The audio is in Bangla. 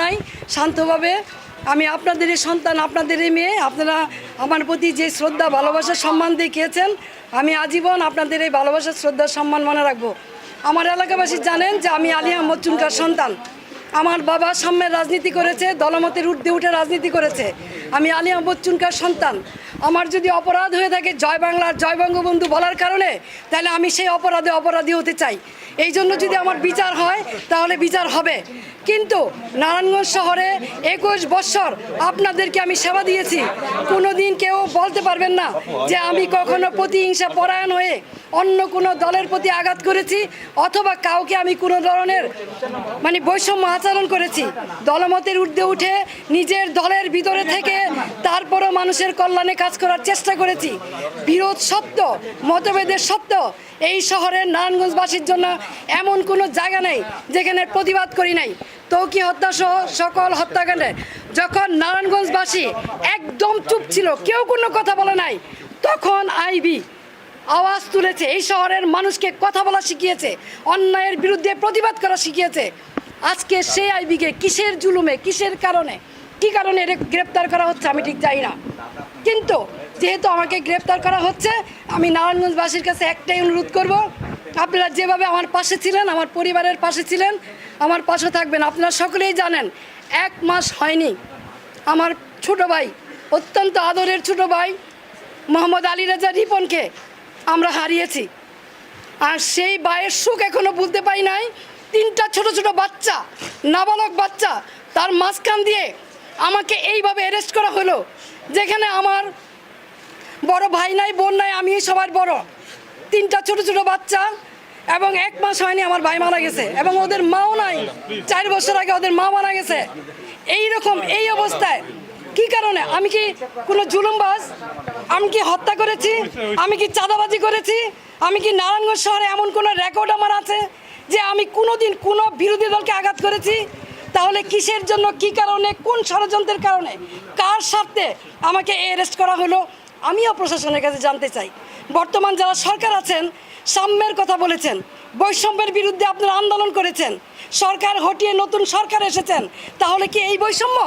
নাই, শান্তভাবে আমি আপনাদেরই সন্তান আপনাদেরই মেয়ে, আপনারা আমার প্রতি যে শ্রদ্ধা, ভালোবাসা, সম্মান দেখিয়েছেন আমি আজীবন আপনাদের এই ভালোবাসা, শ্রদ্ধা, সম্মান মনে রাখব। আমার এলাকাবাসী জানেন যে আমি আলিয়া আহমদ চুনকার সন্তান। আমার বাবা সাম্যের রাজনীতি করেছে, দলমতের ঊর্ধ্বে উঠে রাজনীতি করেছে। আমি আলী আহমদ চুনকার সন্তান। আমার যদি অপরাধ হয়ে থাকে, জয় বাংলার জয় বঙ্গবন্ধু বলার কারণে, তাহলে আমি সেই অপরাধে অপরাধী হতে চাই। এই জন্য যদি আমার বিচার হয়, তাহলে বিচার হবে। কিন্তু নারায়ণগঞ্জ শহরে একুশ বৎসর আপনাদেরকে আমি সেবা দিয়েছি। কোনো দিন কেউ বলতে পারবেন না যে আমি কখনো প্রতিহিংসা পরায়ণ হয়ে অন্য কোনো দলের প্রতি আঘাত করেছি, অথবা কাউকে আমি কোনো ধরনের মানে বৈষম্য আচরণ করেছি। দলমতের ঊর্ধ্বে উঠে নিজের দলের ভিতরে থেকে মানুষের কল্যাণে কাজ করার চেষ্টা করেছি। বিরোধ সত্য, মতভেদের সত্য। এই শহরের নারায়ণগঞ্জবাসীর জন্য এমন কোনো জায়গা নেই যেখানে প্রতিবাদ করি নাই। তৌকি হত্যা সহ সকল হত্যাকাণ্ডে যখন নারায়ণগঞ্জবাসী একদম চুপ ছিল, কেউ কোনো কথা বলে নাই, তখন আইবি আওয়াজ তুলেছে, এই শহরের মানুষকে কথা বলা শিখিয়েছে, অন্যায়ের বিরুদ্ধে প্রতিবাদ করা শিখিয়েছে। আজকে সেই আইবিকে কিসের জুলুমে, কিসের কারণে কি কারণে এর গ্রেপ্তার করা হচ্ছে আমি ঠিক জানি না। কিন্তু যেহেতু আমাকে গ্রেপ্তার করা হচ্ছে, আমি নারায়ণগঞ্জবাসীর কাছে একটাই অনুরোধ করব, আপনারা যেভাবে আমার পাশে ছিলেন, আমার পরিবারের পাশে ছিলেন, আমার পাশে থাকবেন। আপনারা সকলেই জানেন, এক মাস হয়নি। আমার ছোট ভাই, অত্যন্ত আদরের ছোট ভাই, মোহাম্মদ আলী রাজা রিপনকে আমরা হারিয়েছি। আর সেই বায়ের সুখ এখনও ভুলতে পারি নাই। তিনটা ছোট ছোট বাচ্চা, নাবালক বাচ্চা, তার মাঝখান দিয়ে আমাকে এইভাবে অ্যারেস্ট করা হলো, যেখানে আমার বড় ভাই নাই, বোন নাই আমি সবার বড়। তিনটা ছোট ছোট বাচ্চা এবং এক মাস হয়নি আমার ভাই মারা গেছে এবং ওদের মাও নাই। চার বছর আগে ওদের মা মারা গেছে। এই রকম এই অবস্থায় কি কারণে? আমি কি কোনো জুলুমবাজ? আমি কি হত্যা করেছি? আমি কি চাঁদাবাজি করেছি? আমি কি নারায়ণগঞ্জ শহরে এমন কোনো রেকর্ড আমার আছে যে আমি কোনোদিন কোনো বিরোধী দলকে আঘাত করেছি? তাহলে কিসের জন্য, কি কারণে, কোন ষড়যন্ত্রের কারণে, কার স্বার্থে আমাকে অ্যারেস্ট করা হলো, আমিও প্রশাসনের কাছে জানতে চাই। বর্তমান যারা সরকার আছেন, সাম্যের কথা বলেছেন, বৈষম্যের বিরুদ্ধে আপনারা আন্দোলন করেছেন, সরকার হটিয়ে নতুন সরকার এসেছেন, তাহলে কি এই বৈষম্য?